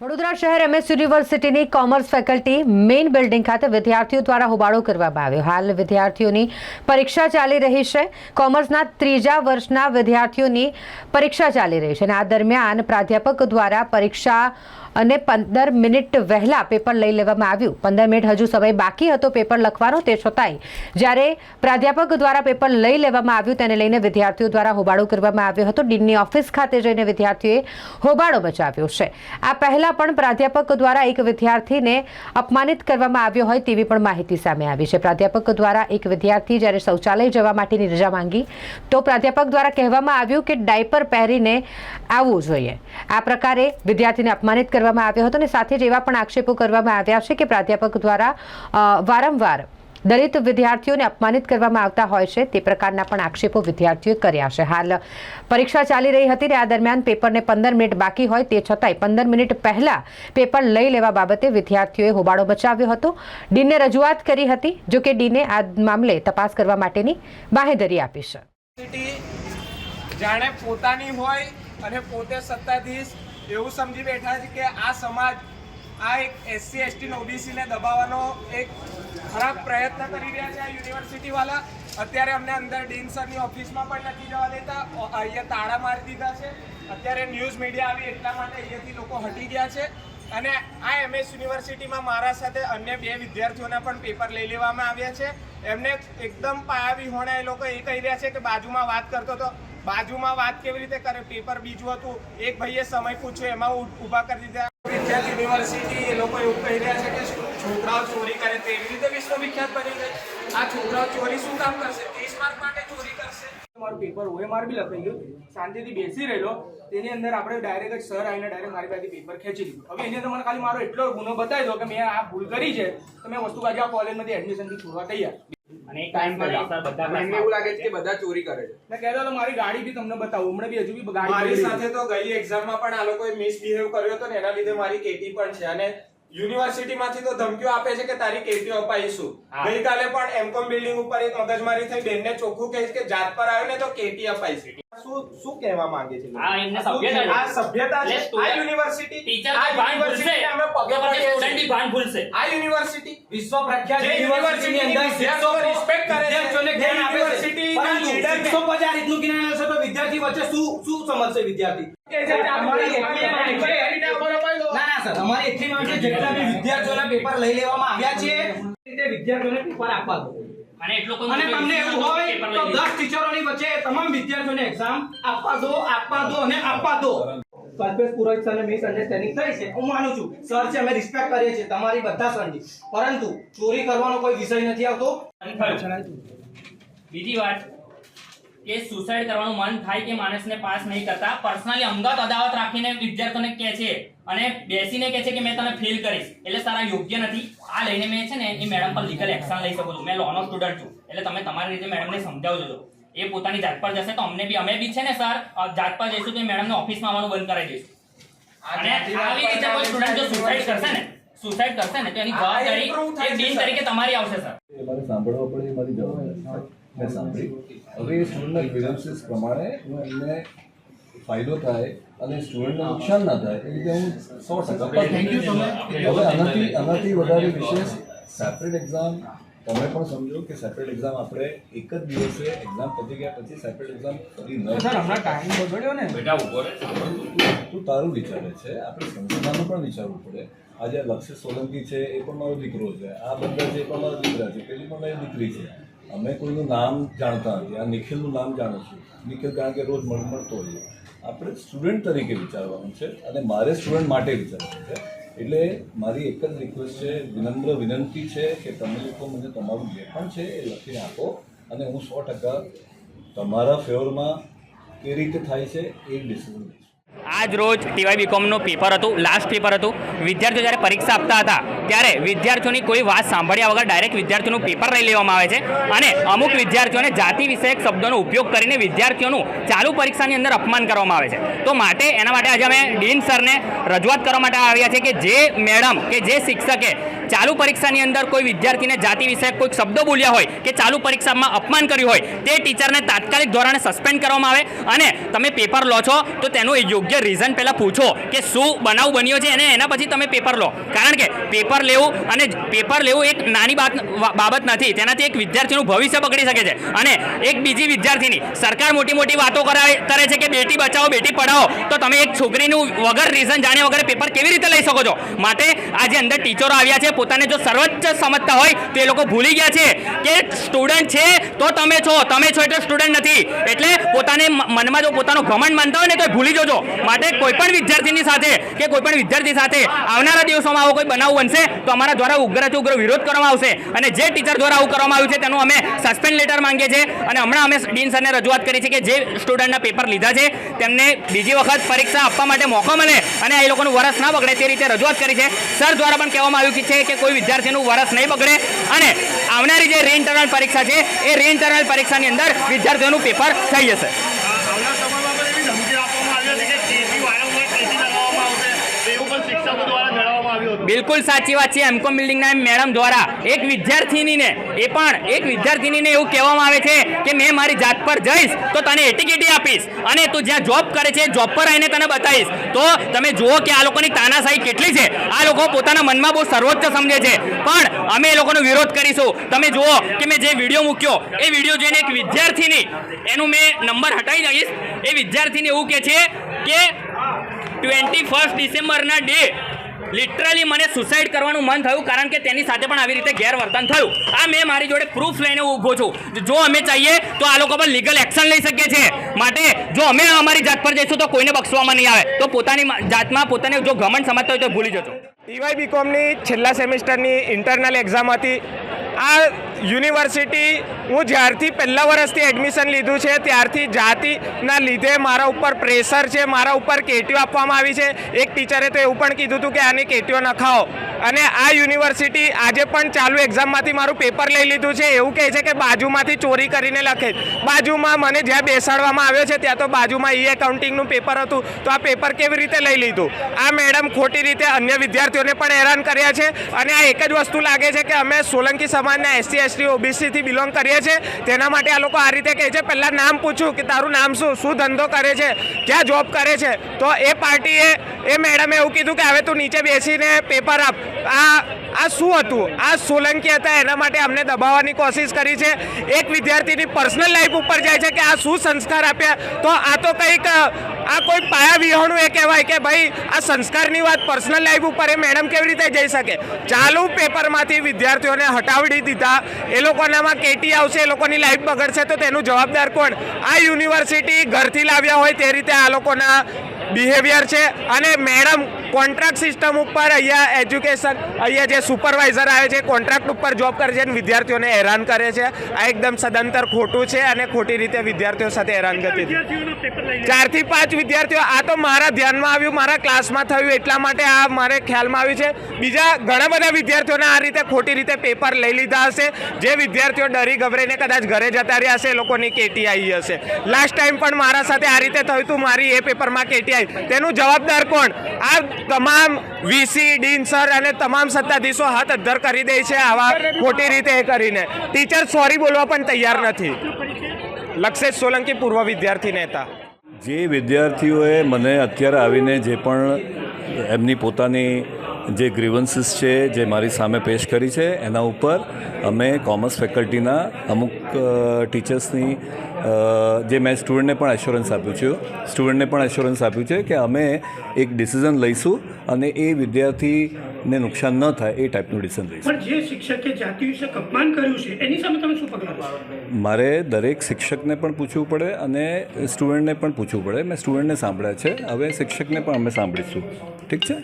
વડોદરા શહેર એમએસ યુનિવર્સિટીની commerce faculty main building ખાતે વિદ્યાર્થીઓ દ્વારા હોબાળો કરવામાં આવ્યો. હાલ વિદ્યાર્થીઓની પરીક્ષા ચાલી રહી છે. કોમર્સના ત્રીજા વર્ષના વિદ્યાર્થીઓની પરીક્ષા ચાલી રહી છે અને આ દરમિયાન પ્રાધ્યાપક દ્વારા પરીક્ષા અને પંદર મિનિટ વહેલા પેપર લઈ લેવામાં આવ્યું. પંદર મિનિટ હજુ સમય બાકી હતો પેપર લખવાનો, તે છતાંય જ્યારે પ્રાધ્યાપક દ્વારા પેપર લઈ લેવામાં આવ્યું, તેને લઈને વિદ્યાર્થીઓ દ્વારા હોબાળો કરવામાં આવ્યો હતો. ડીનની ઓફિસ ખાતે જઈને વિદ્યાર્થીઓએ હોબાળો મચાવ્યો છે. આ પહેલાં પણ પ્રાધ્યાપક દ્વારા એક વિદ્યાર્થીને અપમાનિત કરવામાં આવ્યો હોય તેવી પણ માહિતી સામે આવી છે. પ્રાધ્યાપક દ્વારા એક વિદ્યાર્થી જ્યારે શૌચાલય જવા માટેની રજા માંગી, તો પ્રાધ્યાપક દ્વારા કહેવામાં આવ્યું કે ડાયપર પહેરીને આવવું જોઈએ. આ પ્રકારે વિદ્યાર્થીને અપમાનિત કરવામાં આવ્યો હતો અને સાથે જ એવા પણ આક્ષેપો કરવામાં આવ્યા છે કે પ્રાધ્યાપક દ્વારા વારંવાર દલિત વિદ્યાર્થીઓને અપમાનિત કરવામાં આવતા હોય છે તે પ્રકારના પણ આક્ષેપો વિદ્યાર્થીઓએ કર્યા છે. હાલ પરીક્ષા ચાલી રહી હતી ને આ દરમિયાન પેપરને પંદર મિનિટ બાકી હોય તે છતાંય પંદર મિનિટ પહેલાં પેપર લઈ લેવા બાબતે વિદ્યાર્થીઓએ હોબાળો મચાવ્યો હતો. ડીનને રજૂઆત કરી હતી, જો કે ડીને આ મામલે તપાસ કરવા માટેની બાહેધરી આપી છે. જાણે પોતાની હોય અને પોતે સત્તાધીશ એવું સમજી બેઠા છે કે આ સમાજ, આ એક એસસી એસટી ઓબીસીને દબાવવાનો એક ખરાબ પ્રયત્ન કરી રહ્યા છે આ યુનિવર્સિટી વાળા. અત્યારે અમને અંદર ડીન સરની ઓફિસમાં પણ નથી જવા દેતા. અહીંયા તાળા મારી દીધા છે. અત્યારે ન્યૂઝ મીડિયા આવી એટલા માટે અહીંયાથી લોકો હટી ગયા છે. અને આ એમએસ યુનિવર્સિટીમાં મારા સાથે અન્ય બે વિદ્યાર્થીઓના પણ પેપર લઈ લેવામાં આવ્યા છે. એમને એકદમ પાયા વિહોણા એ લોકો એ કહી રહ્યા છે કે બાજુમાં વાત કરતો હતો બાજુમાં વાત કેવી રીતે કરે? પેપર બીજું હતું. એક ભાઈએ સમય પૂછ્યો, એમાં ઊભા કરી દીધા. વિખ્યાત યુનિવર્સિટી એ લોકો એવું કહી રહ્યા છે કે છોકરાઓ ચોરી કરે તેવી રીતે વિશ્વવિખ્યાત બની ગઈ? આ છોકરાઓ ચોરી શું કામ કરશે? ત્રીસ માર્ક માટે ચોરી કરશે? મારું પેપર હોય, માર બી લખાઈ ગયું. શાંતિથી બેસી રહેલો. તેની અંદર આપણે ડાયરેક્ટ સર આવીને ડાયરેક્ટ મારી પાસે પેપર ખેંચી લીધું. હવે એની અંદર મને ખાલી મારો એટલો ગુનો બતાવી દો કે મેં આ ભૂલ કરી છે. તો મેં વસ્તુ આજે આ કોલેજમાંથી એડમિશનથી છોડવા તૈયાર. અને એ ટાઈમ પર સર બધા એમને એવું લાગે છે કે બધા ચોરી કરે છે. મેં કહેતો હતો મારી ગાડી બી તમને બતાવું. હમણાં બી હજુ બી ગાડી મારી સાથે તો ગઈ એક્ઝામમાં પણ આ લોકોએ મિસબિહેવ કર્યો હતો ને એના લીધે મારી કેટી પણ છે. અને યુનિવર્સિટીમાંથી તો ધમકીઓ આપે છે કે તારી કેટીઓ અપાઈશું. ગઈકાલે પણ એમકોમ બિલ્ડિંગ ઉપર એક મગજમારી થઈ બેનને ચોખ્ખું કહે કે જાત પર આવ્યો ને તો કેટી અપાઈશ. શું શું કહેવા માંગે છે? આ એમને સભ્યતા આ સભ્યતા છે. આ યુનિવર્સિટી ટીચર આ ભાન ભૂલશે. અમે તો પગે સ્ટુડન્ટ ભાન ભૂલશે. આ યુનિવર્સિટી વિશ્વ પ્રખ્યાત અંદર કરે છે, જ્ઞાન આપે શિક્ષકો આ રીતનું જ્ઞાન આપશે તો વિદ્યાર્થી વચ્ચે શું શું સમજશે વિદ્યાર્થી? અમારી એટલી માંગ છે ના ના સર અમારી એટલી માંગ છે જેટલા બી વિદ્યાર્થીઓના પેપર લઈ લેવામાં આવ્યા છે. રીતે વિદ્યાર્થીઓને પેપર આપવા દો. અને એટલો કોઈ અને મોટો તમને એવું હોય તો દસ ટીચરોની વચ્ચે તમામ વિદ્યાર્થીઓને એક્ઝામ આપવા દો આપવા દો અને આપવા દો. કલ્પેશ પુરોહિત સરને મિસઅન્ડરસ્ટેન્ડિંગ થઈ છે. હું માનું છું સર છે અમે રિસ્પેક્ટ કરીએ છીએ તમારી બધા સરની. પરંતુ ચોરી કરવાનો કોઈ વિષય નથી આવતો. બીજી વાત. કે સુસાઇડ કરવાનું મન થાય કે માણસને પાસ નહીં કરતા. પર્સનલી અંગત અદાવત રાખીને વિદ્યાર્થીઓને કહે છે અને બેસીને કહે છે કે મેં તને ફેલ કરીશ. એટલે સારા યોગ્ય નથી. આ લઈને મેં છે ને એ મેડમ પર લીગલ એક્શન લઈ શકું છું. મેં લોનો સ્ટુડન્ટ છું. એટલે તમે તમારી રીતે મેડમને સમજાવજો છો એ પોતાની જાત પર જશે તો અમને બી અમે બી છે ને સર જાત પર જઈશું તો મેડમને ઓફિસમાં આવવાનું બંધ કરાવી દઈશું. અને આવી રીતે કોઈ સ્ટુડન્ટ જો સુસાઇડ કરશે ને સુસાઇડ કરશે ને તો એની જવાબદારી એક ડીન તરીકે તમારી આવશે સર મારે સાંભળવા પડે મારી જવાબદારી છે. મેં સાંભળી હવે એ સ્ટુડન્ટના ગ્રીવન્સીસ પ્રમાણે હું એમને ફાયદો થાય અને સ્ટુડન્ટને નુકસાન ના થાય એ રીતે હું સો ટકા હવે આનાથી આનાથી વધારે વિશેષ સેપરેટ એક્ઝામ તમે પણ સમજો કે સેપરેટ એક્ઝામ આપણે એક જ દિવસે એક્ઝામ પતી ગયા પછી સેપરેટ એક્ઝામ કરી ન સર હમણાં ટાઈમ બગડ્યો ને. તું તારું વિચારે છે આપણે સંસ્થાનું પણ વિચારવું પડે. આજે લક્ષ્ય સોલંકી છે એ પણ મારો દીકરો છે. આ બધા છે એ પણ મારા દીકરા છે. પેલી પણ મારી દીકરી છે. અમે કોઈનું નામ જાણતા નથી આ નિખિલનું નામ જાણું છું. નિખિલ કારણ કે રોજ મળ મળતો હોઈએ. આપણે સ્ટુડન્ટ તરીકે વિચારવાનું છે અને મારે સ્ટુડન્ટ માટે વિચારવાનું છે. એટલે મારી એક જ રિક્વેસ્ટ છે, વિનમ્ર વિનંતી છે કે તમે લોકો મને તમારું જે પણ છે એ લખીને આપો અને હું સો ટકા તમારા ફેવરમાં કેવી રીતે થાય છે એ ડિસિઝન લઈશ. આજ રોજ ટીવાય બીકોમનું પેપર હતું લાસ્ટ પેપર હતું. વિદ્યાર્થીઓ જ્યારે પરીક્ષા આપતા હતા, ત્યારે વિદ્યાર્થીઓની કોઈ વાત સાંભળ્યા વગર ડાયરેક્ટ વિદ્યાર્થીઓનું પેપર લઈ લેવામાં આવે છે. અને અમુક વિદ્યાર્થીઓને જાતિ વિષયક શબ્દોનો ઉપયોગ કરીને વિદ્યાર્થીઓનું ચાલુ પરીક્ષાની અંદર અપમાન કરવામાં આવે છે. તો માટે એના માટે આજે અમે ડીન સરને રજૂઆત કરવા માટે આવ્યા છે કે જે મેડમ કે જે શિક્ષકે ચાલુ પરીક્ષાની અંદર કોઈ વિદ્યાર્થીને જાતિ વિષયક કોઈક શબ્દો બોલ્યા હોય કે ચાલુ પરીક્ષામાં અપમાન કર્યું હોય, તે ટીચરને તાત્કાલિક ધોરણે સસ્પેન્ડ કરવામાં આવે. અને તમે પેપર લો છો, તો તેનું યોગ્ય યોગ્ય રીઝન પહેલાં પૂછો કે શું બનાવ બન્યો છે અને એના પછી તમે પેપર લો. કારણ કે પેપર લેવું અને પેપર લેવું એક નાની બાત બાબત નથી. તેનાથી એક વિદ્યાર્થીનું ભવિષ્ય બગડી શકે છે. અને એક બીજી વિદ્યાર્થીની, સરકાર મોટી મોટી વાતો કરાવે, કરે છે કે બેટી બચાવો, બેટી પઢાઓ તો તમે એક છોકરીનું વગર રીઝન જાણ્યા વગર પેપર કેવી રીતે લઈ શકો છો? માટે આજે અંદર ટીચરો આવ્યા છે. પોતાને જો સર્વોચ્ચ સમજતા હોય, તો એ લોકો ભૂલી ગયા છે કે સ્ટુડન્ટ છે તો તમે છો. તમે છો એટલે સ્ટુડન્ટ નથી. એટલે પોતાને મનમાં જો પોતાનો ઘમંડ માનતા હોય ને તો ભૂલી જજો. માટે કોઈ પણ વિદ્યાર્થીની સાથે કે કોઈ પણ વિદ્યાર્થી સાથે આવનારા દિવસોમાં આવો કોઈ બનાવ બનશે તો અમારા દ્વારા ઉગ્રથી ઉગ્ર વિરોધ કરવામાં આવશે. અને જે ટીચર દ્વારા આવું કરવામાં આવ્યું છે તેનું અમે સસ્પેન્ડ લેટર માંગીએ છીએ. અને હમણાં અમે ડીન સરને રજૂઆત કરી છે કે જે સ્ટુડન્ટના પેપર લીધા છે તેમને બીજી વખત પરીક્ષા આપવા માટે મોકો મળે અને એ લોકોનું વરસ ના બગડે તે રીતે રજૂઆત કરી છે. સર દ્વારા પણ કહેવામાં આવ્યું છે કે કોઈ વિદ્યાર્થીનું વરસ નહીં બગડે અને આવનારી જે રીઇન્ટરનલ પરીક્ષા છે એ રીઇન્ટરનલ પરીક્ષાની અંદર વિદ્યાર્થીઓનું પેપર થઈ જશે આવનાર સમયમાં પણ એવી ધમકી આપવામાં આવી હતી કે કેસી વારંવાર કેસી લગાવવામાં આવશે એવું પણ શિક્ષકો દ્વારા જણાવવામાં આવ્યું હતું બિલકુલ સાચી વાત છે. એમકોમ બિલ્ડિંગના મેડમ દ્વારા એક વિદ્યાર્થીનીને, એ પણ એક વિદ્યાર્થીનીને એવું કહેવામાં આવે છે કે મેં મારી જાત પર જઈશ તો તને એટીકેટી આપીશ અને તું જ્યાં જોબ કરે છે, જોબ પર આવીને તને બતાવીશ. તો તમે જુઓ કે આ લોકોની તાનાશાહી કેટલી છે. આ લોકો પોતાના મનમાં બહુ સર્વોચ્ચ સમજે છે. પણ અમે એ લોકોનો વિરોધ કરીશું. તમે જુઓ કે મેં જે વીડિયો મૂક્યો, એ વીડિયો જોઈને એક વિદ્યાર્થીની, એનું મેં નંબર હટાવી દઈશ. એ વિદ્યાર્થીને એવું કહે છે કે, ટ્વેન્ટી ફર્સ્ટ ડિસેમ્બરના ડે લિટરલી મને સુસાઇડ કરવાનું મન થયું કારણ કે તેની સાથે પણ આવી રીતે ગેરવર્તન થયું. આ મેં મારી જોડે પ્રૂફ લઈને ઊભો છું. જો અમે ચાહીએ તો આ લોકો પર લીગલ એક્શન લઈ શકીએ છીએ માટે જો અમે અમારી જાત પર જઈશું તો કોઈને બક્ષવામાં નહીં આવે. તો પોતાની જાતમાં પોતાને જો ઘમંડ સમજતા હોય તો ભૂલી જજો. ટીવાય બીકોમની છેલ્લા સેમિસ્ટરની ઇન્ટરનલ એક્ઝામ હતી. આ યુનિવર્સિટી હું જ્યારથી પહેલા વર્ષથી એડમિશન લીધું છે, ત્યારથી જાતિના લીધે મારા ઉપર પ્રેશર છે, મારા ઉપર કેટીઓ આપવામાં આવી છે. એક ટીચરે તો એવું પણ કીધું હતું કે આની કેટીઓ નખાઓ અને આ યુનિવર્સિટી આજે પણ ચાલુ એક્ઝામમાંથી મારું પેપર લઈ લીધું છે. એવું કહે છે કે બાજુમાંથી ચોરી કરીને લખે. બાજુમાં મને જ્યાં બેસાડવામાં આવ્યો છે, ત્યાં તો બાજુમાં ઈ એકાઉન્ટિંગનું પેપર હતું. તો આ પેપર કેવી રીતે લઈ લીધું? આ મેડમ ખોટી રીતે અન્ય વિદ્યાર્થીઓને પણ હેરાન કર્યા છે. અને આ એક જ વસ્તુ લાગે છે કે અમે સોલંકી સમાજના એસસી, એસટી ઓબીસીથી બિલોંગ કરીએ છીએ. તેના માટે આ લોકો આ રીતે કહે છે, પહેલાં નામ પૂછું કે તારું નામ શું? શું ધંધો કરે છે? ક્યાં જોબ કરે છે? તો એ પાર્ટીએ, એ મેડમે એવું કીધું કે, હવે તું નીચે બેસીને પેપર આપ. આ આ શું હતું? આ સોલંકી હતા, એના માટે અમને દબાવવાની કોશિશ કરી છે. એક વિદ્યાર્થીની પર્સનલ લાઈફ ઉપર જાય છે કે આ શું સંસ્કાર આપ્યા? તો આ તો કંઈક, આ કોઈ પાયા વિહોણું એ કહેવાય કે ભાઈ, આ સંસ્કારની વાત પર્સનલ લાઈફ ઉપર એ મેડમ કેવી રીતે જઈ શકે? ચાલુ પેપરમાંથી વિદ્યાર્થીઓને હટાવી દીધા. એ લોકોનામાં કેટી આવશે, એ લોકોની લાઈફ બગડશે, તો તેનું જવાબદાર કોણ? આ યુનિવર્સિટી ઘરથી લાવ્યા હોય તે રીતે આ લોકોના બિહેવિયર છે. અને મેડમ કોન્ટ્રાક્ટ સિસ્ટમ ઉપર અહીંયા એજ્યુકેશન, અહીંયા જે સુપરવાઇઝર આવે છે, કોન્ટ્રાક્ટ ઉપર જોબ કરે છે અને વિદ્યાર્થીઓને હેરાન કરે છે. આ એકદમ સદંતર ખોટું છે અને ખોટી રીતે વિદ્યાર્થીઓ સાથે હેરાનગતિ ચારથી પાંચ વિદ્યાર્થીઓ, આ તો મારા ધ્યાનમાં આવ્યું, મારા ક્લાસમાં થયું, એટલા માટે આ મારે ખ્યાલમાં આવ્યું છે. બીજા ઘણા બધા વિદ્યાર્થીઓને આ રીતે ખોટી રીતે પેપર લઈ લીધા હશે. જે વિદ્યાર્થીઓ ડરી ગભરાઈને કદાચ ઘરે જતા રહ્યા હશે, એ લોકોની કેટી આવી હશે. લાસ્ટ ટાઈમ પણ મારા સાથે આ રીતે થયું હતું મારી એ પેપરમાં કેટી આવી તેનું જવાબદાર કોણ? આ તમામ વીસી, ડીન, સર અને તમામ સત્તાધીશો હાથ અદ્ધર કરી દે છે આવા ખોટી રીતે એ કરીને. ટીચર સોરી બોલવા પણ તૈયાર નથી. લક્ષેશ સોલંકી, પૂર્વ વિદ્યાર્થી નેતા. જે વિદ્યાર્થીઓએ મને અત્યારે આવીને જે પણ એમની પોતાની જે ગ્રીવન્સીસ છે જે મારી સામે પેશ કરી છે એના ઉપર અમે કોમર્સ ફેકલ્ટીના અમુક ટીચર્સની જે મેં સ્ટુડન્ટને પણ એશ્યોરન્સ આપ્યું છે સ્ટુડન્ટને પણ એશ્યોરન્સ આપ્યું છે કે અમે એક ડિસિઝન લઈશું અને એ વિદ્યાર્થીને નુકસાન ન થાય એ ટાઈપનું ડિસિઝન લઈશું. પણ જે શિક્ષકે જાતિ વિશે અપમાન કર્યું છે એની સામે તમે શું પગલાં મારે દરેક શિક્ષકને પણ પૂછવું પડે અને સ્ટુડન્ટને પણ પૂછવું પડે. મેં સ્ટુડન્ટને સાંભળ્યા છે. હવે શિક્ષકને પણ અમે સાંભળીશું. ઠીક છે?